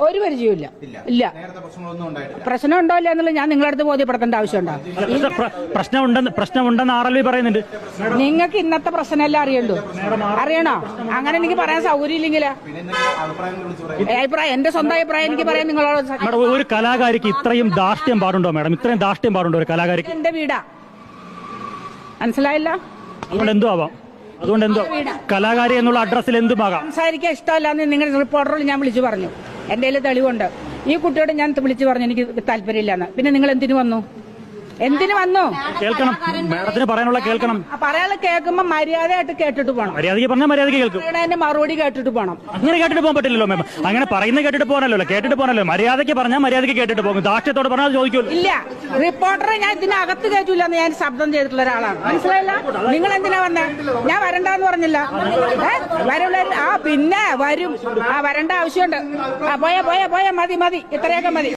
ഒരു പരിചയമില്ല ഇല്ല. പ്രശ്നം ഉണ്ടോ ഇല്ല എന്നുള്ളത് ഞാൻ നിങ്ങളടുത്ത് അടുത്ത് ബോധ്യപ്പെടുത്തേണ്ട ആവശ്യമുണ്ടോ? പ്രശ്ന- പ്ര- പ്രശ്നമുണ്ടെന്ന് പ്രശ്നമുണ്ടെന്ന് ആർ എൽ വി പറയുന്നുണ്ട്. നിങ്ങൾക്ക് ഇന്നത്തെ പ്രശ്നമല്ല അറിയണ്ടോ? അറിയണോ? അങ്ങനെ എനിക്ക് പറയാൻ സൗകര്യം ഇല്ലെങ്കിലാ. പിന്നെ എന്തെങ്കിലും അഭിപ്രായങ്ങൾ വിളിച്ചു പറയും. അഭിപ്രായം എന്റെ സ്വന്തം അഭിപ്രായം എനിക്ക് പറയാൻ നിങ്ങളോട് മാഡം ഒരു കലാകാരിക്ക് ഇത്രയും ദാഷ്ട്യം പാടുണ്ടോ മാഡം? ഇത്രയും ദാഷ്ട്യം പാടുണ്ടോ ഒരു കലാകാരിക്ക്? എന്റെ വീടാ. മനസ്സിലായില്ല? അതുകൊണ്ട് എന്തോ ആവാം. അതുകൊണ്ട് എന്തോ കലാകാരി എന്നുള്ള അഡ്രസ്സിൽ എന്തുമാകാം സംസാരിക്കാൻ ഇഷ്ടമല്ലാന്ന് നിങ്ങളുടെ റിപ്പോർട്ടറിൽ ഞാൻ വിളിച്ചു പറഞ്ഞു. എന്റെ കയ്യിൽ തെളിവുണ്ട്. ഈ കുട്ടിയോട് ഞാൻ വിളിച്ചു പറഞ്ഞു എനിക്ക് താല്പര്യമില്ലെന്ന്. പിന്നെ നിങ്ങൾ എന്തിനു വന്നു? എന്തിനു വന്നു? കേൾക്കണം. മാഡത്തിന് പറയാനുള്ള കേൾക്കണം. പറയാനുള്ള കേൾക്കുമ്പോ മര്യാദയായിട്ട് കേട്ടിട്ട് പോകണം മര്യാദയ്ക്ക് പറഞ്ഞാൽ മര്യാദയ്ക്ക് കേൾക്കും. മറുപടി കേട്ടിട്ട് പോകണം അങ്ങനെ കേട്ടിട്ട് പോകാൻ പറ്റില്ലല്ലോ മാം അങ്ങനെ പറയുന്ന കേട്ടിട്ട് പോകാനല്ലോ കേട്ടിട്ട് പോകാനല്ലോ മര്യാദയ്ക്ക് പറഞ്ഞാൽ മര്യാദയ്ക്ക് കേട്ടിട്ട് പോകും. ദാക്ഷ്യത്തോട് പറഞ്ഞാൽ ചോദിക്കുമല്ലോ. ഇല്ല. റിപ്പോർട്ടറെ ഞാൻ ഇതിനകത്ത് കേട്ടില്ല എന്ന് ഞാൻ ശബ്ദം ചെയ്തിട്ടുള്ള ഒരാളാണ്. മനസ്സിലായില്ല? നിങ്ങൾ എന്തിനാ വന്നേ? ഞാൻ വരണ്ടെന്ന് പറഞ്ഞില്ല. ഏ? പിന്നെ വരും. ആ വരണ്ട ആവശ്യമുണ്ട്. ആ പോയാ പോയാ പോയാ. മതി മതി. ഇത്രയൊക്കെ മതി.